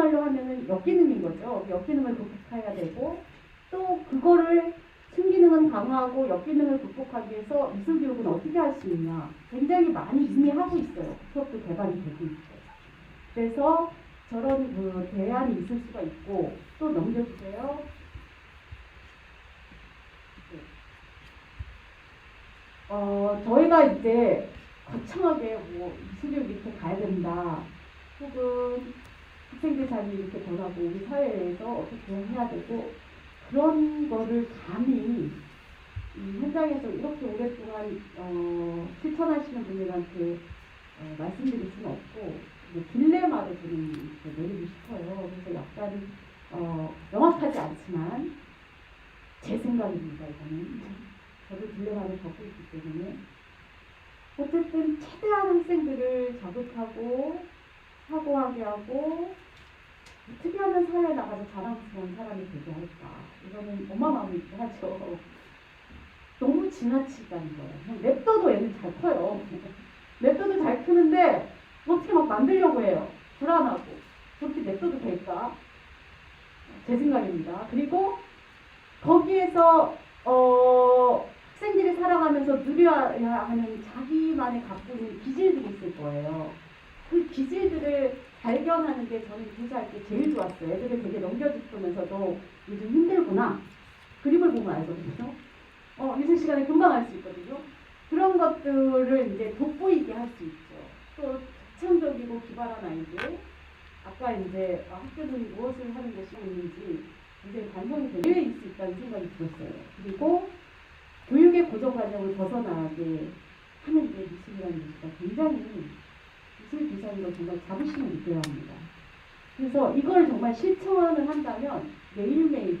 우리말로 하면은 역기능인 거죠. 역기능을 극복해야 되고 또 그거를 순기능은 강화하고 역기능을 극복하기 위해서 미술 교육은 어떻게 할 수 있냐. 굉장히 많이 이미 하고 있어요. 수업도 개발이 되고 있고. 그래서 저런 그 대안이 있을 수가 있고 또 넘겨주세요. 네. 어, 저희가 이제 거창하게 뭐 미술 교육 이렇게 가야 된다. 혹은 학생들 삶이 이렇게 변하고 우리 사회에서 어떻게 해야 되고 그런 거를 감히 이 현장에서 이렇게 오랫동안 어, 실천하시는 분들한테 어, 말씀드릴 수는 없고 딜레마를 좀 내리고 싶어요. 그래서 약간 어, 명확하지 않지만 제 생각입니다. 이거는 저도 딜레마를 겪고 있기 때문에 어쨌든 최대한 학생들을 자극하고 사고하게 하고 어떻게 하면 사회에 나가서 자랑스러운 사람이 되게 할까. 이거는 엄마 마음이 하죠. 너무 지나치다는 거예요. 냅둬도 애는 잘 커요. 냅둬도 잘 크는데 어떻게 막 만들려고 해요. 불안하고. 그렇게 냅둬도 될까? 제 생각입니다. 그리고 거기에서 어, 학생들이 살아가면서 누려야 하는 자기만의 갖고 있는 기질들이 있을 거예요. 그 기질들을 발견하는 게 저는 교사할 때 제일 좋았어요. 애들을 되게 넘겨짚으면서도 요즘 힘들구나. 그림을 보면 알거든요. 어, 미술 시간에 금방 알 수 있거든요. 그런 것들을 이제 돋보이게 할 수 있죠. 또 독창적이고 기발한 아이들. 아까 이제 아, 학교는 무엇을 하는 것이 있는지 굉장히 반성이 되게 있을 수 있다는 생각이 들었어요. 그리고 교육의 고정관념을 벗어나게 하는 게 미술이라는 것이가 굉장히 미술 디자인으로 정말 자부심을 느껴야 합니다. 그래서 이걸 정말 실천을 한다면 매일매일